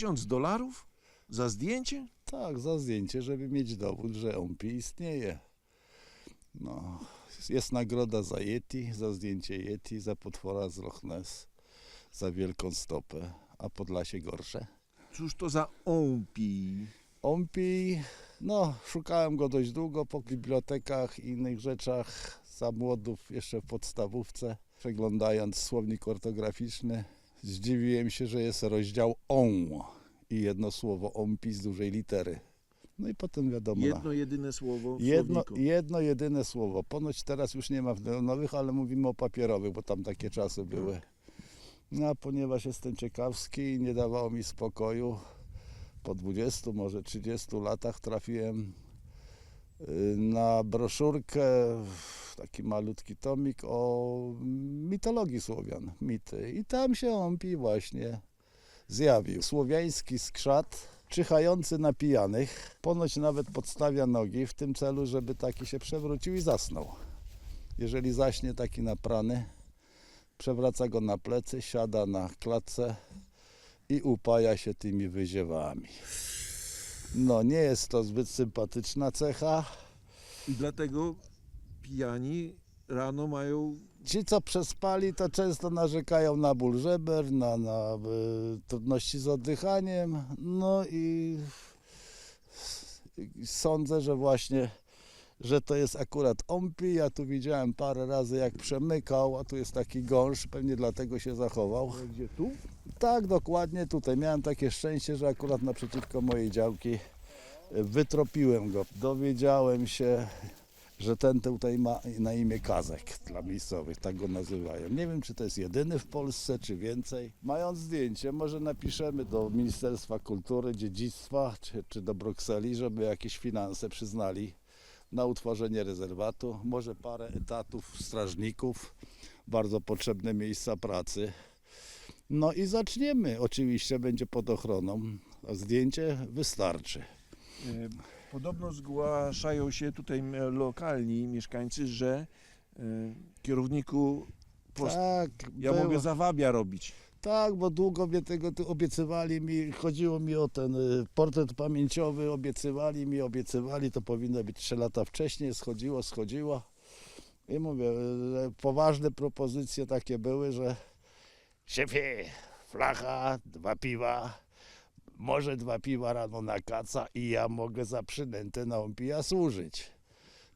Tysiąc dolarów za zdjęcie? Tak, za zdjęcie, żeby mieć dowód, że OMPI istnieje. No, jest nagroda za Yeti, za zdjęcie Yeti, za potwora z Loch Ness, za wielką stopę, a Podlasie gorsze. Cóż to za OMPI? OMPI, no, szukałem go dość długo po bibliotekach i innych rzeczach, za młodów jeszcze w podstawówce, przeglądając słownik ortograficzny, zdziwiłem się, że jest rozdział ON i jedno słowo OMPI z dużej litery. No i potem wiadomo. na- Jedno jedyne słowo Jedno, jedno jedyne słowo. Ponoć teraz już nie ma w nowych, ale mówimy o papierowych, bo tam takie czasy były. No a ponieważ jestem ciekawski i nie dawało mi spokoju, po 20, może 30 latach trafiłem y, na broszurkę, taki malutki tomik o mitologii Słowian, mity. I tam się OMPI właśnie zjawił. Słowiański skrzat, czyhający na pijanych, ponoć nawet podstawia nogi w tym celu, żeby taki się przewrócił i zasnął. Jeżeli zaśnie taki naprany, przewraca go na plecy, siada na klatce i upaja się tymi wyziewami. No, nie jest to zbyt sympatyczna cecha. I dlatego pijani rano mają Ci, co przespali, to często narzekają na ból żeber, na, na y, trudności z oddychaniem. No i, sądzę, że właśnie, że to jest akurat OMPI. Ja tu widziałem parę razy, jak przemykał, a tu jest taki gąszcz, pewnie dlatego się zachował. gdzie tu? Tak, dokładnie tutaj. Miałem takie szczęście, że akurat naprzeciwko mojej działki wytropiłem go. Dowiedziałem się, że ten tutaj ma na imię Kazek dla miejscowych, tak go nazywają. Nie wiem, czy to jest jedyny w Polsce, czy więcej. Mając zdjęcie, może napiszemy do Ministerstwa Kultury, Dziedzictwa, czy, czy do Brukseli, żeby jakieś finanse przyznali na utworzenie rezerwatu. Może parę etatów strażników, bardzo potrzebne miejsca pracy. No i zaczniemy. Oczywiście będzie pod ochroną. Zdjęcie wystarczy. Podobno zgłaszają się tutaj lokalni mieszkańcy, że e, kierowniku post... Tak, ja było. mogę zawabia robić. tak, bo długo mnie tego tu obiecywali mi, chodziło mi o ten y, portret pamięciowy, obiecywali mi, obiecywali, to powinno być 3 lata wcześniej, schodziło, schodziło. I mówię, y, poważne propozycje takie były, że szefie, flacha, dwa piwa, może dwa piwa rano na kaca i ja mogę za przynętę na ompija służyć.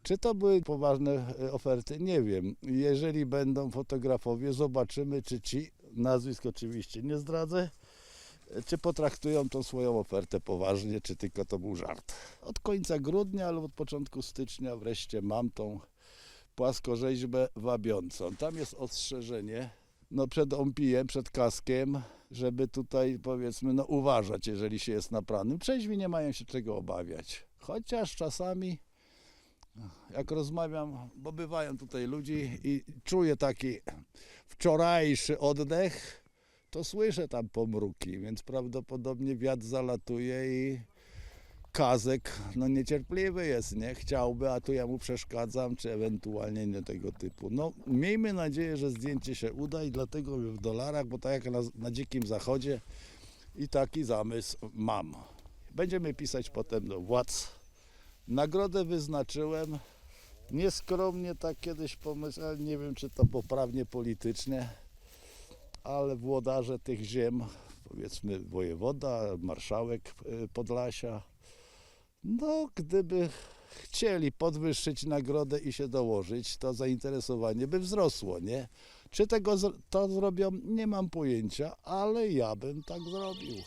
Czy to były poważne e, oferty? Nie wiem. Jeżeli będą fotografowie, zobaczymy, czy ci, nazwisk oczywiście nie zdradzę, e, czy potraktują tą swoją ofertę poważnie, czy tylko to był żart. Od końca grudnia albo od początku stycznia wreszcie mam tą płaskorzeźbę wabiącą. Tam jest ostrzeżenie no przed ompijem, przed kaskiem, żeby tutaj powiedzmy no uważać, jeżeli się jest napranym. Trzeźwi nie mają się czego obawiać. Chociaż czasami jak rozmawiam, bo bywają tutaj ludzi i czuję taki wczorajszy oddech, to słyszę tam pomruki, więc prawdopodobnie wiatr zalatuje i kazek no niecierpliwy jest, nie? Chciałby, a tu ja mu przeszkadzam, czy ewentualnie nie tego typu. No miejmy nadzieję, że zdjęcie się uda i dlatego w dolarach, bo tak jak na, na dzikim zachodzie i taki zamysł mam. Będziemy pisać potem do władz. Nagrodę wyznaczyłem. Nieskromnie tak kiedyś pomyślałem, nie wiem czy to poprawnie politycznie, ale włodarze tych ziem, powiedzmy wojewoda, marszałek y, Podlasia, no gdyby chcieli podwyższyć nagrodę i się dołożyć, to zainteresowanie by wzrosło, nie? Czy tego to zrobią, nie mam pojęcia, ale ja bym tak zrobił.